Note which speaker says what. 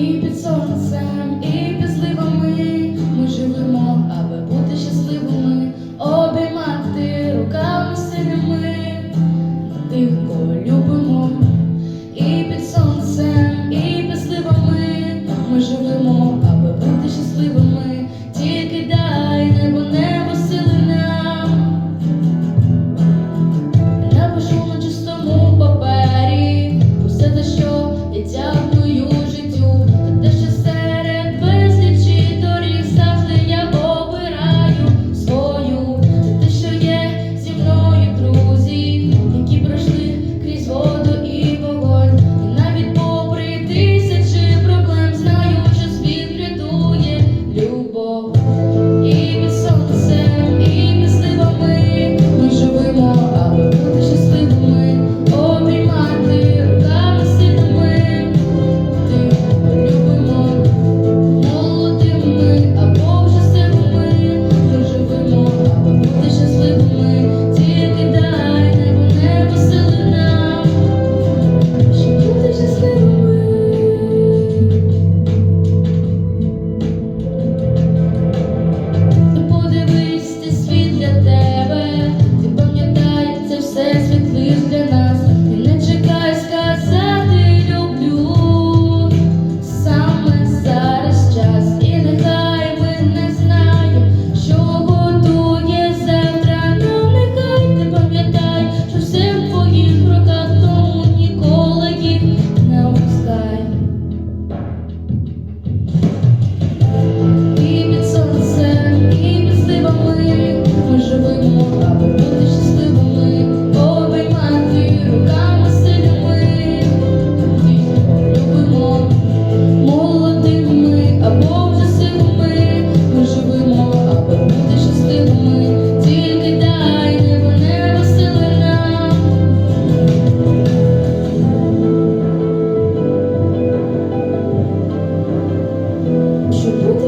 Speaker 1: І під сонцем, і під ми живемо, аби бути щасливими, обіймати руками синіми тих, любимо, і під сонцем, і під ми. Continua